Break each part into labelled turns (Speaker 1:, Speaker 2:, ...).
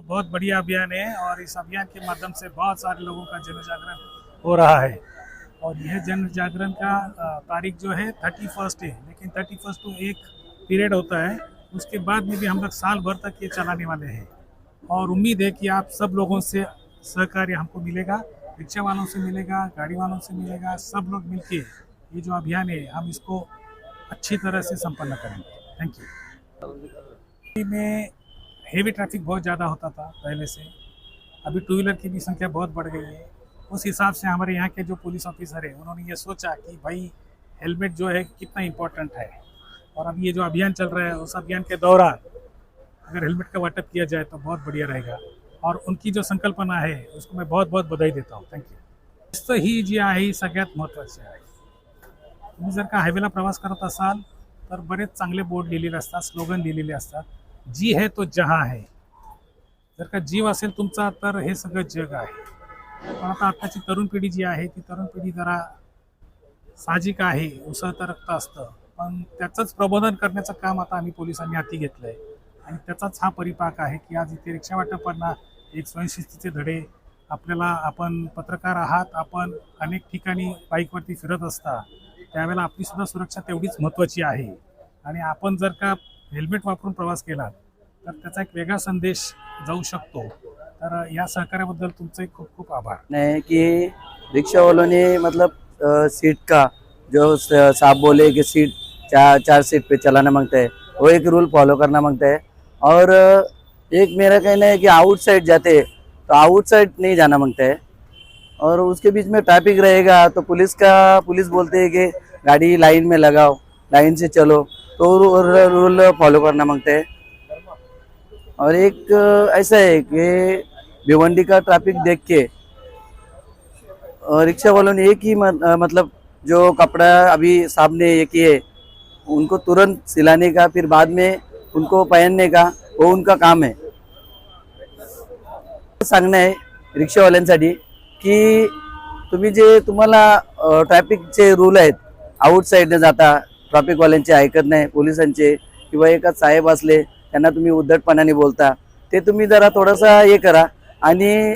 Speaker 1: बहुत बढ़िया अभियान है और इस अभियान के माध्यम से बहुत सारे लोगों का जन जागरण हो रहा है। और यह जन जागरण का तारीख जो है थर्टी फ़र्स्ट है, लेकिन थर्टी फ़र्स्ट तो एक पीरियड होता है, उसके बाद में भी हम लोग साल भर तक ये चलाने वाले हैं। और उम्मीद है कि आप सब लोगों से सहकार्य हमको मिलेगा, रिक्शा वालों से मिलेगा, गाड़ी वालों से मिलेगा, सब लोग मिलके ये जो अभियान है, हम इसको अच्छी तरह से संपन्न करेंगे। थैंक यू में हेवी ट्रैफ़िक बहुत ज़्यादा होता था पहले से। अभी टू व्हीलर की भी संख्या बहुत बढ़ गई है। उस हिसाब से हमारे यहाँ के जो पुलिस ऑफिसर है, उन्होंने ये सोचा कि भाई हेलमेट जो है कितना इम्पोर्टेंट है। और अब ये जो अभियान चल रहा है, उस अभियान के दौरान अगर हेलमेट का वाटअप किया जाए तो बहुत बढ़िया रहेगा। और उनकी जो संकल्पना है, उसको मैं बहुत बहुत बधाई देता हूँ। थँक्यू शिस्त ही जी आहे ही सगळ्यात महत्त्वाची आहे तुम्ही जर का हायवेला प्रवास करत असाल तर बरेच चांगले बोर्ड लिहिलेले असतात स्लोगन लिहिलेले असतात जी है तो जहा है. जर का जीव असेल तुमचा तर हे सगळं जग आहे. पण आता आत्ताची तरुण पिढी जी आहे ती तरुण पिढी जरा साहजिक आहे उसळतं रक्त असतं. पण त्याचंच प्रबोधन करण्याचं काम आता आम्ही पोलिसांनी हाती घेतलं आहे आणि त्याचाच हा परिपाक आहे की आज इथे रिक्षा वाटपांना एक स्वयंशिस्तीचे धडे आपल्याला आपण पत्रकार आहात आपण अनेक ठिकाणी बाईकवरती फिरत असता त्यावेळेला आपलीसुद्धा सुरक्षा तेवढीच महत्त्वाची आहे. आणि आपण जर का हेल्मेट वापरून प्रवास केला तर त्याचा एक वेगळा संदेश जाऊ शकतो. तर या सहकार्याबद्दल तुमचे खूप खूप आभार.
Speaker 2: नाही कि रिक्शा वालों ने मतलब अ, सीट का जो स- साहब बोले कि सीट चार चार सीट पे चलाना मांगता है वो एक रूल फॉलो करना मांगता है और अ, एक मेरा कहना है कि आउटसाइड जाते हैं तो आउटसाइड नहीं जाना मांगता है और उसके बीच में ट्रैफिक रहेगा तो पुलिस का पुलिस बोलते हैं कि गाड़ी लाइन में लगाओ. लाइन से चलो। तो रूल फॉलो करना मांगते है। और एक ऐसा है कि भिवंडी का ट्रैफिक देख के रिक्शा वालों ने एक ही मतलब जो कपड़ा अभी सामने ये किए उनको तुरंत सिलाने का फिर बाद में उनको पहनने का वो उनका काम है। सांगणं आहे रिक्षावाल्यांसाठी की तुम्ही जे तुम्हाला ट्रैफिक ट्रॅफिकचे रूल आहेत आउट साईडने जाता ट्रॅफिकवाल्यांचे ऐकत नाही पोलिसांचे किंवा एखाद साहेब असले त्यांना तुम्ही उद्धटपणाने बोलता. ते तुम्ही जरा थोडंसं हे करा. आणि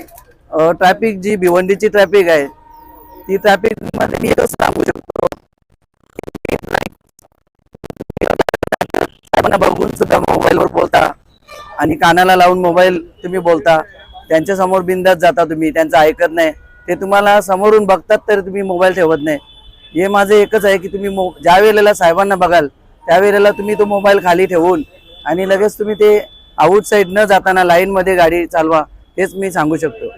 Speaker 2: ट्रॅफिक जी भिवंडीची ट्रॅफिक आहे ती ट्रॅफिकमध्ये मी एकच सांगू शकतो. बघून सुद्धा मोबाईलवर बोलता. आणि कानाला लावून मोबाईल तुम्ही बोलता. त्यांच्यासमोर बिंदात जाता तुम्ही त्यांचं ऐकत नाही. ते तुम्हाला समोरून बघतात तर तुम्ही मोबाईल ठेवत नाही. हे माझं एकच आहे की तुम्ही मो ज्या वेळेला साहेबांना बघाल त्यावेळेला तुम्ही तो मोबाईल खाली ठेवून आणि लगेच तुम्ही ते आउटसाईड न जाताना लाईनमध्ये गाडी चालवा हेच मी सांगू शकतो.